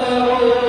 تَتَّقُونَ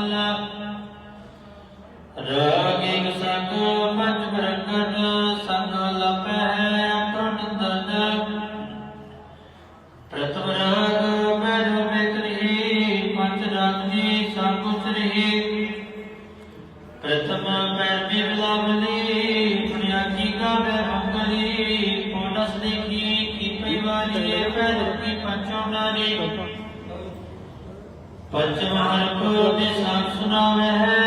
ਮਹਲਾ ਰਾਗੇ ਸੰਗ ਮਤ ਬਰਕਤ ਸੰਗ ਲਪਹਿ ਅਕਟ ਦਨ ਪ੍ਰਤਮ ਰਾਗ ਮਨ ਮੇਤਰੀ ਪੰਜ ਰਾਗ ਜੀ ਸੰਗ ਉਚਰੀ ਪ੍ਰਥਮ ਮੈਂ ਬਿਬਲਾਵਲੀ ਪੁਨਿਆ ਕੀ ਕਾ ਮੈਂ ਮੰਗਲੀ ਕੋਡਸ ਦੇਖੀ, ਕੀ ਪਰਿਵਾਰੀ ਇਹ ਪਹਿਲ ਕੀ ਪੰਚੋਂ ਨਾਰੀ। ਪੱਛਮ ਹਰ ਕੋ ਤੇ ਸਭ ਸੁਨਾਵੇ ਹੈ।